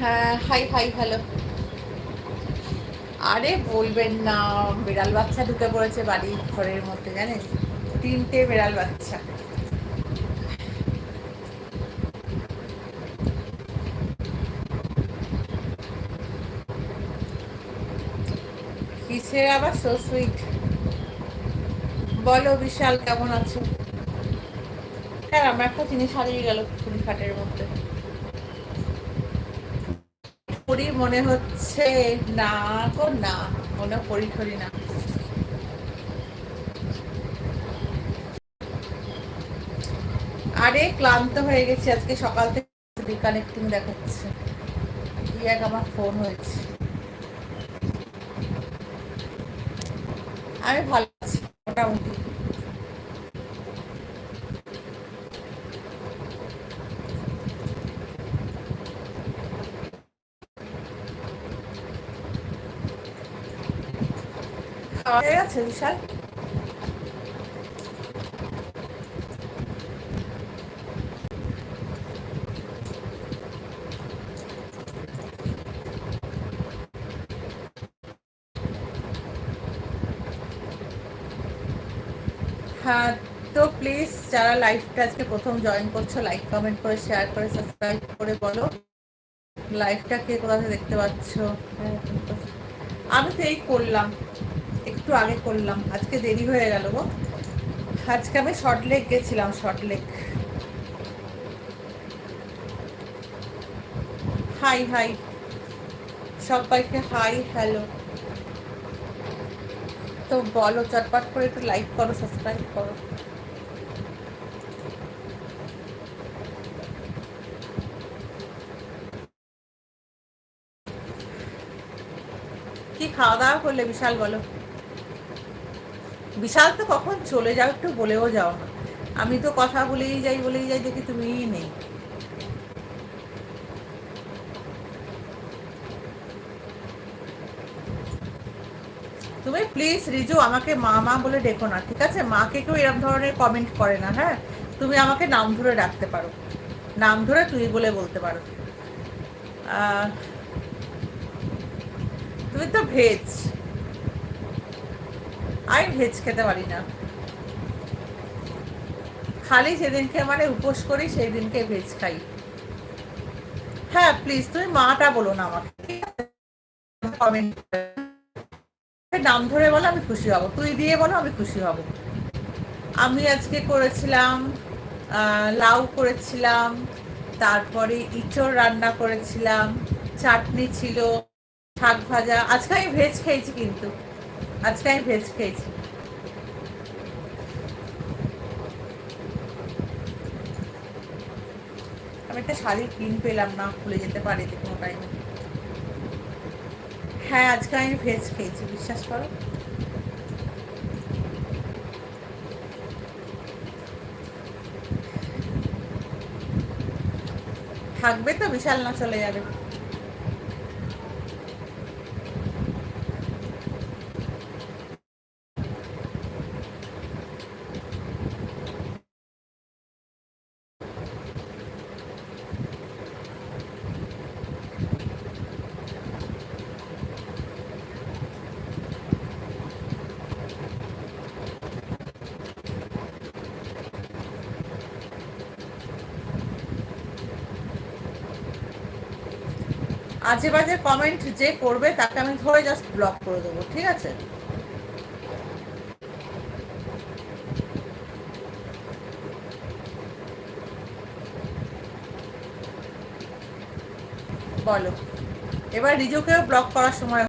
হ্যাঁ high high, hello. আরে বলবেন না, বিড়াল বাচ্চা ঢুকে পড়েছে বাড়ি ঘরের মধ্যে, জানেন? তিনটে বিড়াল বাচ্চা। কিসের আবার সো সুইট বলো, বিশাল, কেমন আছো? হ্যাঁ আমার একটা জিনিস হারিয়ে গেল খাটের মধ্যে। পরি মনে হচ্ছে না গো, না, মনে পরি ঠরি না। আরে, ক্লান্ত হয়ে গেছি, আজকে সকাল থেকে রিকানেক্টিং দেখাচ্ছে। কি এক আমার ফোন হয়েছে। আমি ভালো আছি, মোটামুটি। খাওয়া হয়ে বিশাল। হ্যাঁ তো প্লিজ যারা লাইভটা আজকে প্রথম জয়েন করছ লাইক কমেন্ট করে শেয়ার করে সাবস্ক্রাইব করে বলো। লাইভটা কে কোথা থেকে দেখতে পাচ্ছ? আমি তো এই করলাম। একটু আগে করলাম। আজকে দেরি হয়ে গেল গো। আজকে আমি শর্ট লেক গেছিলাম শর্ট লেক হাই হাই সবাইকে হাই হ্যালো তো বলো, চটপট করে একটু লাইক করো সাবস্ক্রাইব করো। কি খাওয়া দাওয়া করলে বিশাল বলো? বিশাল তো কখন চলে যাও একটু বলেও যাও না। আমি তো কথা বলেই যাই বলেই যাই, দেখি তুমিই নেই। তুমি প্লিজ রিজু আমাকে মা মা বলে ডেকো না, ঠিক আছে? মাকে কেউ এরকম ধরনের কমেন্ট করে না হ্যাঁ? তুমি আমাকে নাম ধরে ডাকতে পারো। নাম ধরে তুই বলে বলতে পারো। তুমি তো ভেজ আমি ভেজ খেতে পারি না। খালি যেদিনকে মানে উপোস করি সেই দিনকে ভেজ খাই। হ্যাঁ প্লিজ তুমি মাটা বলো না আমাকে। নাম ধরে বলো, আমি খুশি হব। তুই দিয়ে বলো, আমি খুশি হব। আমি আজকে করেছিলাম লাউ করেছিলাম, তারপরে ইঁচড় রান্না করেছিলাম, চাটনি ছিল, শাক ভাজা। আজকে আমি ভেজ খেয়েছি কিন্তু। আজকে আমি ভেজ খেয়েছি আমি একটা শাড়ির পিন পেলাম না খুলে যেতে পারে যে কোনো টাইমে হ্যাঁ আজকে আমি ভেজ খেয়েছি, বিশ্বাস করো। থাকবে তো, বিশাল না চলে যাবে। আজে বাজে কমেন্ট যে করবে তাকে আমি ধরে জাস্ট ব্লক করে দেবো, ঠিক আছে? বলো। এবার রিজুকেও ব্লক করার সময়